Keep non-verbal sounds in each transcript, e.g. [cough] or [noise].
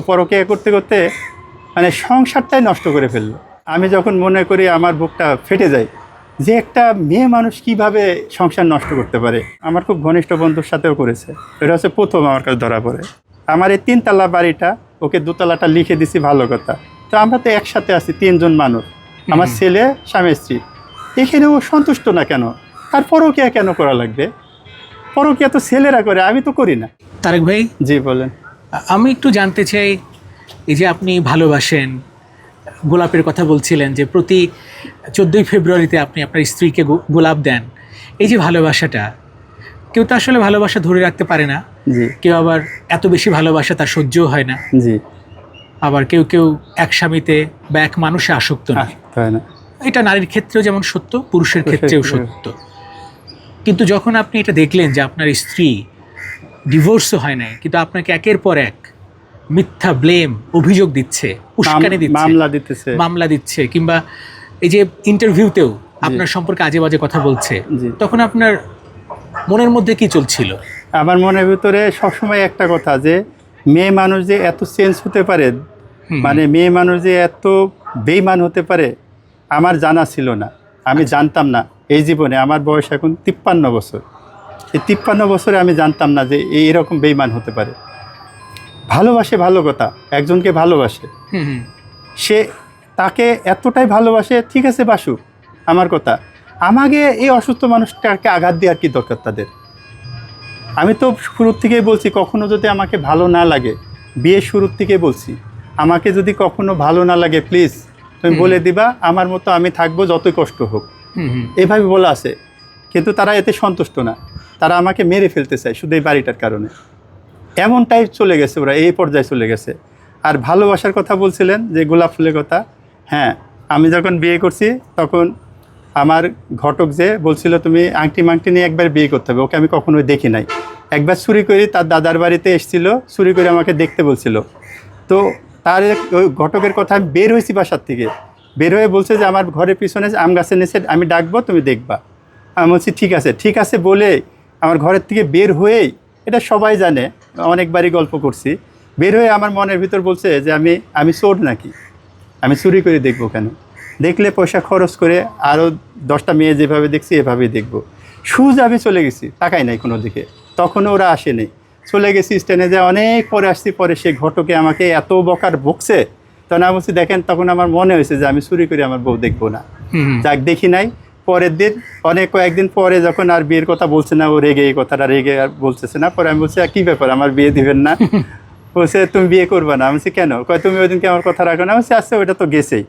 পরকে করতে করতে মানে সংসারটাই নষ্ট করে ফেলল। আমি যখন মনে করি আমার বুকটা ফেটে যায় যে একটা মেয়ে মানুষ কীভাবে সংসার নষ্ট করতে পারে? আমার খুব ঘনিষ্ঠ বন্ধুর সাথেও করেছে। এটা হচ্ছে প্রথম আমার কাছে ধরা পড়ে। আমার এই তিনতলা বাড়িটা ওকে দোতলাটা লিখে দিছি ভালো কথা। তো আমরা তো একসাথে আছি তিনজন মানুষ। আমার ছেলে স্বামী স্ত্রী। এখানে ও সন্তুষ্ট না কেন? তার পরকিয়া কেন করা লাগবে? পরকিয়া তো ছেলেরা করে আমি তো করি না। তারেক ভাই? জি বলেন। আমি একটু জানতে চাই এই যে আপনি ভালোবাসেন গোলাপের কথা বলছিলেন যে প্রতি চোদ্দোই ফেব্রুয়ারিতে আপনি আপনার স্ত্রীকে গোলাপ দেন। এই যে ভালোবাসাটা কেউ তো আসলে ভালোবাসা ধরে রাখতে পারে না। কেউ আবার এত বেশি ভালোবাসা তার সহ্যও হয় না। আবার কেউ কেউ এক স্বামীতে বা এক মানুষে আসক্ত না। এটা নারীর ক্ষেত্রেও যেমন সত্য পুরুষের ক্ষেত্রেও। [laughs] সত্য। কিন্তু যখন আপনি এটা দেখলেন যে আপনার স্ত্রী ডিভোর্সও হয় নাই কিন্তু আপনাকে একের পর এক মিথ্যা ব্লেম অভিযোগ দিচ্ছে উস্কানি দিচ্ছে মামলা দিতেছে। মামলা দিচ্ছে কিংবা এই যে ইন্টারভিউতেও আপনার সম্পর্কে আজে বাজে কথা বলছে। তখন আপনার মনের মধ্যে কি চলছিল? আমার মনের ভিতরে সবসময় একটা কথা যে মেয়ে মানুষ যে এত চেঞ্জ হতে পারে মানে মেয়ে মানুষ যে এত বেইমান হতে পারে আমার জানা ছিল না আমি আচ্ছা। জানতাম না এই জীবনে আমার বয়স এখন তিপ্পান্ন বছর। এই তিপ্পান্ন বছরে আমি জানতাম না যে এই এরকম বেইমান হতে পারে। ভালোবাসে ভালো কথা একজনকে ভালোবাসে। সে তাকে এতটাই ভালোবাসে ঠিক আছে বাসু আমার কথা। আমাকে এই অসুস্থ মানুষটাকে আঘাত দেওয়ার কি দরকার তাদের? আমি তো শুরুর থেকেই বলছি কখনো যদি আমাকে ভালো না লাগে বিয়ের শুরুর থেকেই বলছি আমাকে যদি কখনো ভালো না লাগে প্লিজ তুমি বলে দিবা আমার মতো আমি থাকব যতই কষ্ট হোক। এভাবে বলা আছে। কিন্তু তারা এতে সন্তুষ্ট না। তারা আমাকে মেরে ফেলতে চায় শুধু এই বাড়িটার কারণে। এমনটাই চলে গেছে ওরা, এই পর্যায়ে চলে গেছে। আর ভালোবাসার কথা বলছিলেন যে গোলাপ ফুলের কথা হ্যাঁ আমি যখন বিয়ে করছি তখন আমার ঘটক যে বলছিল, তুমি আংটি মাংটি নিয়ে একবার বিয়ে করতে হবে, ওকে আমি কখনোই দেখি নাই। একবার চুরি করে তার দাদার বাড়িতে এসেছিল, চুরি করে আমাকে দেখতে বলছিল। তো তার ওই ঘটকের কথা আমি বের হয়েছি বাসার থেকে। বের হয়ে বলছে যে, আমার ঘরের পিছনে আম গাছের নিচে আমি ডাকবো, তুমি দেখবা। আমি বলছি, ঠিক আছে ঠিক আছে বলে আমার ঘরের থেকে বের হয়েই এটা সবাই জানে অনেকবারই গল্প করছি বের হয়ে আমার মনের ভিতর বলছে যে আমি আমি চোর নাকি? আমি চুরি করে দেখব কেন? দেখলে পয়সা খরচ করে আরও দশটা মেয়ে যেভাবে দেখছি এভাবেই দেখব। সুজ আমি চলে গেছি তাকাই নাই কোনো দিকে। তখনও ওরা আসেনি চলে গেছি স্ট্যান্ডে যে অনেক পরে আসছি পরে সে ঘটকে আমাকে এত বকার বকছে। তখন আমি বলছি দেখেন তখন আমার মনে হয়েছে যে আমি চুরি করে আমার বউ দেখব না। যাক দেখি নাই। পরের দিন অনেক কয়েকদিন পরে যখন আর বিয়ের কথা বলছে না ও রেগে এই কথাটা রেগে আর বলতেছে না পরে আমি বলছি "আর কি ব্যাপার আমার বিয়ে দিবেন না? [laughs] বলছে তুমি বিয়ে করবে না। আমি কেন? কয় তুমি ওই দিনকে আমার কথা রাখো না। বলছি আচ্ছা ওইটা তো গেছেই।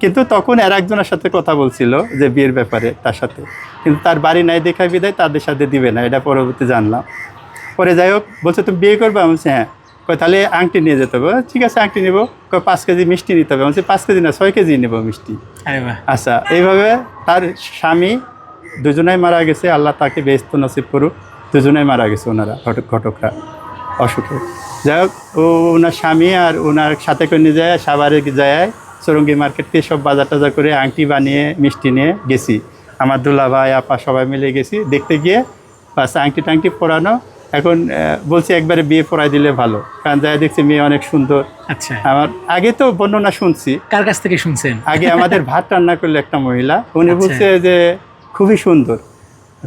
কিন্তু তখন আর একজনের সাথে কথা বলছিল যে বিয়ের ব্যাপারে তার সাথে। কিন্তু তার বাড়ি নাই দেখায় বিদায় তাদের সাথে দিবে না এটা পরবর্তী জানলাম। পরে যাই হোক বলছে তুমি বিয়ে করবে? আমি হ্যাঁ। তাহলে আংটি নিয়ে যেতে হবে। ঠিক আছে আংটি নেব। কয় পাঁচ কেজি মিষ্টি নিতে হবে। বলছি পাঁচ কেজি না ছয় কেজি নেব মিষ্টি। আচ্ছা এইভাবে তার স্বামী দুজনাই মারা গেছে। আল্লাহ তাকে বেস্ত নসিব করুক। দুজনাই মারা গেছে ওনারা ঘটক ঘটকরা অসুখে। যাই হোক ও ওনার স্বামী আর ওনার সাথে করে নিয়ে যায় সাভারে যায় সরঙ্গি মার্কেট থেকে সব বাজার টাজার করে আংটি বানিয়ে মিষ্টি নিয়ে গেছি। আমার দুলা ভাই আপা সবাই মিলে গেছি। দেখতে গিয়ে বাস আংটি টাংটি পরানো এখন বলছি একবারে বিয়ে পড়াই দিলে ভালো। কারণ যাই দেখছি মেয়ে অনেক সুন্দর। আচ্ছা। আমার আগে তো বর্ণনা শুনছি। কার কাছ থেকে শুনছেন? আগে আমাদের ভাত রান্না করলে একটা মহিলা উনি আচ্ছা। বলছে যে খুবই সুন্দর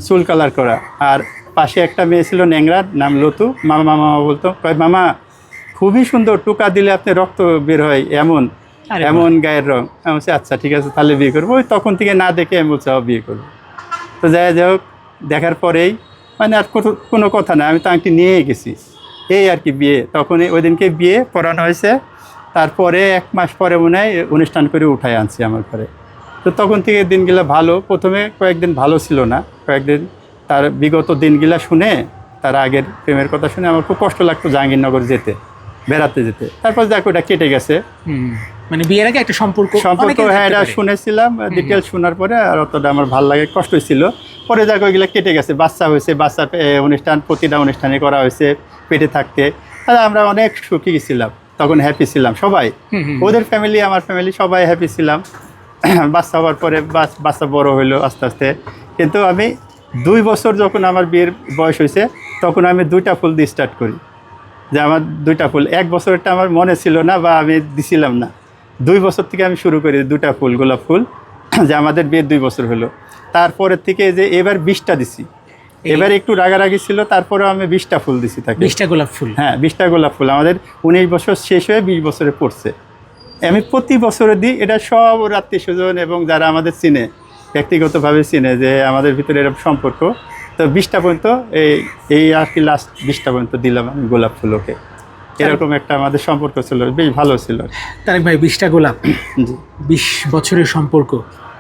চুল কালার করা। আর পাশে একটা মেয়ে ছিল ন্যাংরার নাম লতু। মামা মামা বলতো কয় মামা খুবই সুন্দর টুকা দিলে আপনি রক্ত বের হয় এমন এমন গায়ের রং। আমি বলছি আচ্ছা ঠিক আছে তাহলে বিয়ে করব। ওই তখন থেকে না দেখে আমি বলছি "হ্যাঁ, বিয়ে করব। তো যাই যাই হোক দেখার পরেই মানে আর কোনো- কথা না, আমি তো আংটি নিয়ে গেছি। এই আর কি বিয়ে। তখন ওই দিনকে বিয়ে পড়ানো হয়েছে। তারপরে এক মাস পরে মনে হয় অনুষ্ঠান করে উঠায় আনছি আমার ঘরে। তো তখন থেকে দিনগুলো ভালো। প্রথমে কয়েকদিন ভালো ছিল না। কয়েকদিন তার বিগত দিনগুলা শুনে, তার আগের প্রেমের কথা শুনে আমার খুব কষ্ট লাগতো জাহাঙ্গীরনগর যেতে, বেড়াতে যেতে। তারপর দেখো ওটা কেটে গেছে। মানে বিয়ের আগে একটা সম্পর্ক সম্পর্ক হ্যাঁ এটা শুনেছিলাম ডিটেলস শোনার পরে আর অতটা আমার ভালো লাগে কষ্ট ছিল পরে যাক ওইগুলো কেটে গেছে বাচ্চা হয়েছে বাচ্চা অনুষ্ঠান প্রতিটা অনুষ্ঠানে করা হয়েছে পেটে থাকতে। আর আমরা অনেক সুখী ছিলাম তখন হ্যাপি ছিলাম সবাই। ওদের ফ্যামিলি আমার ফ্যামিলি সবাই হ্যাপি ছিলাম। [clears throat] বাচ্চা হওয়ার পরে বাচ্চা বড় হইল আস্তে আস্তে। কিন্তু আমি দুই বছর যখন আমার বিয়ের বয়স হয়েছে তখন আমি দুইটা ফুল দিয়ে স্টার্ট করি। যে আমার দুইটা ফুল এক বছরটা আমার মনে ছিল না বা আমি দিছিলাম না। দুই বছর থেকে আমি শুরু করি দুটা ফুল গোলাপ ফুল [clears throat] যে আমাদের বিয়ের দুই বছর হলো। তারপরের থেকে যে এবার বিশটা দিছি। এবার একটু রাগারাগি ছিল তারপরেও আমি বিশটা ফুল দিছি তাকে। বিশটা গোলাপ ফুল। হ্যাঁ বিশটা গোলাপ ফুল। আমাদের উনিশ বছর শেষ হয়ে বিশ বছরে পড়ছে। আমি প্রতি বছরে দিই এটা সব ওর আত্মীয় স্বজন এবং যারা আমাদের চিনে ব্যক্তিগতভাবে চিনে যে আমাদের ভিতরে এরকম সম্পর্ক। তো বিশটা পর্যন্ত এই এই আর কি লাস্ট বিশটা পর্যন্ত দিলাম আমি গোলাপ ফুল ওকে। এরকম একটা আমাদের সম্পর্ক ছিল বেশ ভালো ছিল। তারেক ভাই বিশটা গোলাপ। বিশ বছরের সম্পর্ক।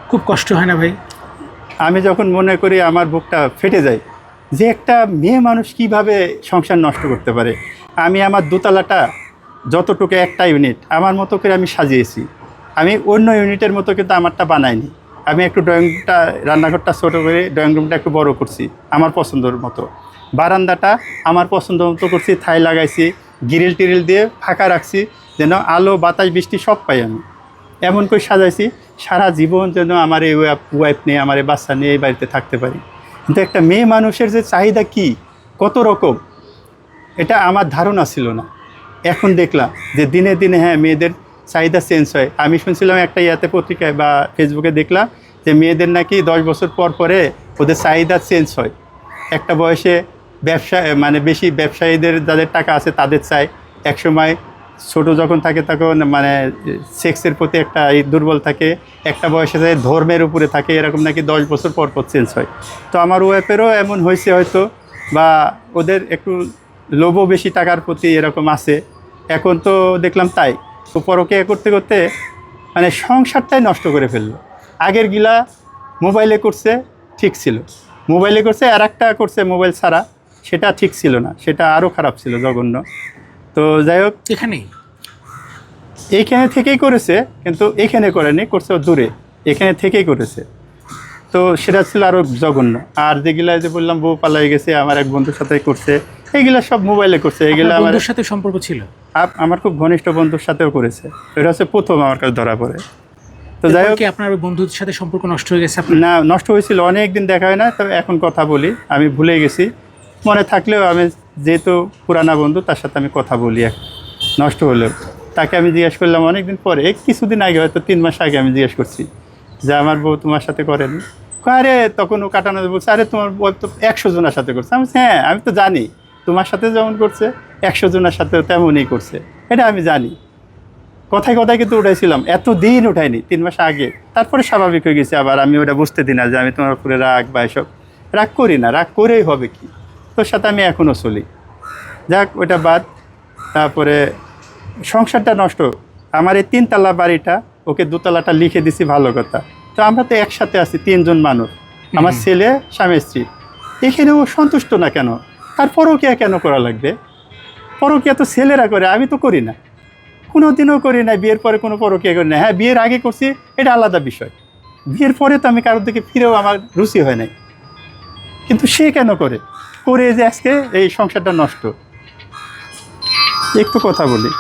খুব কষ্ট হয় না ভাই? আমি যখন মনে করি আমার বুকটা ফেটে যায় যে একটা মেয়ে মানুষ কীভাবে সংসার নষ্ট করতে পারে? আমি আমার দোতলাটা যতটুকু একটা ইউনিট আমার মতো করে আমি সাজিয়েছি। আমি অন্য ইউনিটের মতো কিন্তু আমারটা বানাইনি। আমি একটু ড্রয়িংটা রান্নাঘরটা ছোটো করে ড্রয়িং রুমটা একটু বড় করছি আমার পছন্দের মতো। বারান্দাটা আমার পছন্দ মতো করছি থাই লাগাইছি গ্রিল টিরিল দিয়ে ফাঁকা রাখছি, যেন আলো, বাতাস, বৃষ্টি সব পাই আমি। এমন করে সাজাইছি, সারা জীবন যেন আমার এই ওয়াইফ নিয়ে, আমার এই বাচ্চা নিয়ে এই বাড়িতে থাকতে পারি। কিন্তু একটা মেয়ে মানুষের যে চাহিদা কি, কত রকম, এটা আমার ধারণা ছিল না। এখন দেখলাম যে দিনে দিনে হ্যাঁ মেয়েদের চাহিদা চেঞ্জ হয়। আমি শুনছিলাম একটা ইয়াতে পত্রিকায় বা ফেসবুকে দেখলাম যে মেয়েদের নাকি দশ বছর পর পরে ওদের চাহিদা চেঞ্জ হয়। একটা বয়সে ব্যবসা মানে বেশি ব্যবসায়ীদের যাদের টাকা আছে তাদের চাই। একসময় ছোট যখন থাকে তখন মানে সেক্সের প্রতি একটা দুর্বল থাকে, একটা বয়সে যায় ধর্মের উপরে থাকে, এরকম নাকি দশ বছর পর পর চেঞ্জ হয়। তো আমার ওয়াইফেরও এমন হয়েছে হয়তো, বা ওদের একটু লোভও বেশি টাকার প্রতি এরকম আছে। এখন তো দেখলাম তাই। তো পরকে করতে করতে মানে সংসারটাই নষ্ট করে ফেলল। আগের গিলা মোবাইলে করছে, ঠিক ছিল। মোবাইলে করছে, আর একটা করছে মোবাইল ছাড়া। সেটা ঠিক ছিল না সেটা আরও খারাপ ছিল জঘন্য। তো যাই হোক এখানেই এইখানে থেকেই করেছে কিন্তু এখানে করেনি করছে দূরে। এখানে থেকেই করেছে। তো সেটা ছিল আরও জঘন্য। আর যেগুলা যে বললাম বউ পালাই গেছে আমার এক বন্ধুর সাথে করছে এইগুলা সব মোবাইলে করছে এগুলা আমার সাথে সম্পর্ক ছিল? আপ- আমার খুব ঘনিষ্ঠ বন্ধুর সাথেও করেছে। এটা হচ্ছে প্রথম আমার কাছে ধরা পড়ে। তো যাই হোক আপনার ওই বন্ধুর সাথে সম্পর্ক নষ্ট হয়ে গেছে না নষ্ট হয়েছিল অনেক দিন দেখা হয় না তবে এখন কথা বলি আমি ভুলে গেছি। মনে থাকলেও আমি যেহেতু পুরানা বন্ধু, তার সাথে আমি কথা বলি নষ্ট হলেও। তাকে আমি জিজ্ঞেস করলাম, অনেকদিন পরে? কিছুদিন আগে, হয়তো তিন মাস আগে আমি জিজ্ঞেস করছি যে, আমার বউ তোমার সাথে করেনি? আরে, তখন ও কাটানো বলছে আরে, তোমার বউ তো একশো জনের সাথে করছে। আমি হ্যাঁ আমি তো জানি। তোমার সাথে যেমন করছে, একশো জনের সাথেও তেমনই করছে। এটা আমি জানি। কথায় কথায় কিন্তু উঠাইছিলাম এত দিন উঠাইনি, তিন মাস আগে। তারপরে স্বাভাবিক হয়ে গেছে আবার। আমি ওটা বুঝতে দিই না যে, আমি তোমার উপরে রাগ বা এসব। রাগ করি না। রাগ করেই হবে কি? তোর সাথে আমি এখনও চলি। যাক ওটা বাদ। তারপরে সংসারটা নষ্ট। আমার এই তিনতলা বাড়িটা ওকে দুতলাটা লিখে দিছি ভালো কথা। তো আমরা তো একসাথে আছি তিনজন মানুষ। আমার ছেলে স্বামী স্ত্রী। এখানে ও সন্তুষ্ট না কেন? তার পরকিয়া কেন করা লাগবে? পরকিয়া তো ছেলেরা করে আমি তো করি না। কোনো দিনও করি না বিয়ের পরে কোনো পরকিয়া করি না। হ্যাঁ বিয়ের আগে করছি এটা আলাদা বিষয়। বিয়ের পরে তো আমি কারোর দিকে ফিরেও আমার রুচি হয় নাই। কিন্তু সে কেন করে? করে যে আজকে এই সংসারটা নষ্ট। একটু কথা বলি।